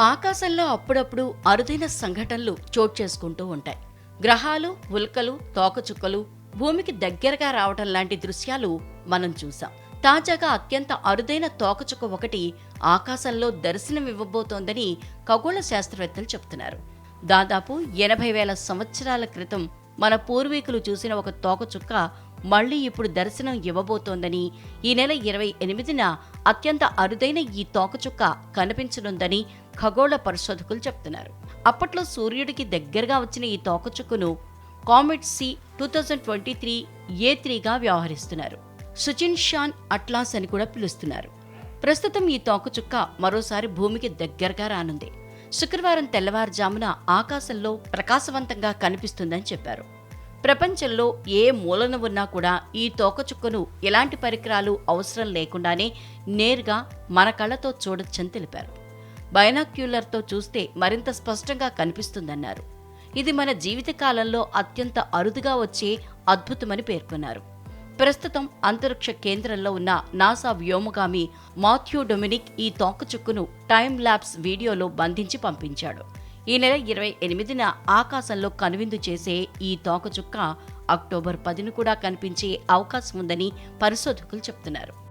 ఆకాశంలో అప్పుడప్పుడు అరుదైన సంఘటనలు చోటు చేసుకుంటూ ఉంటాయి. గ్రహాలు ఉల్కలు తోకచుక్కలు భూమికి దగ్గరగా రావటం లాంటి దృశ్యాలు మనం చూసాం. తాజాగా అత్యంత అరుదైన తోకచుక్క ఒకటి ఆకాశంలో దర్శనమివ్వబోతోందని ఖగోళ శాస్త్రవేత్తలు చెబుతున్నారు దాదాపు ఎనభై వేల సంవత్సరాల క్రితం మన పూర్వీకులు చూసిన ఒక తోకచుక్క మళ్ళీ ఇప్పుడు దర్శనం ఇవ్వబోతోందని ఈ నెల ఇరవై ఎనిమిదిన అత్యంత అరుదైన ఈ తోకచుక్క కనిపించనుందని ఖగోళ పరిశోధకులు చెప్తున్నారు. అప్పట్లో సూర్యుడికి దగ్గరగా వచ్చిన ఈ తోకచుక్కను comet C two thousand twenty three A త్రీగా వ్యవహరిస్తున్నారు. సుచిన్ షాన్ అట్లాస్ అని కూడా పిలుస్తున్నారు. ప్రస్తుతం ఈ తోకచుక్క మరోసారి భూమికి దగ్గరగా రానుంది. శుక్రవారం తెల్లవారుజామున ఆకాశంలో ప్రకాశవంతంగా కనిపిస్తుందని చెప్పారు. ప్రపంచంలో ఏ మూలన ఉన్నా కూడా ఈ తోకచుక్కను ఎలాంటి పరికరాలు అవసరం లేకుండానే నేరుగా మన కళ్ళతో చూడొచ్చని తెలిపారు. బైనాక్యులర్తో చూస్తే మరింత స్పష్టంగా కనిపిస్తుందన్నారు. ఇది మన జీవితకాలంలో అత్యంత అరుదుగా వచ్చే అద్భుతమని పేర్కొన్నారు. ప్రస్తుతం అంతరిక్ష కేంద్రంలో ఉన్న నాసా వ్యోమగామి మాథ్యూ డొమినిక్ ఈ తోకచుక్కును టైం ల్యాబ్స్ వీడియోలో బంధించి పంపించాడు. ఈ నెల ఇరవై ఎనిమిదిన ఆకాశంలో కనువిందు చేసే ఈ తోకచుక్క అక్టోబర్ పదిన కూడా కనిపించే అవకాశం ఉందని పరిశోధకులు చెప్తున్నారు.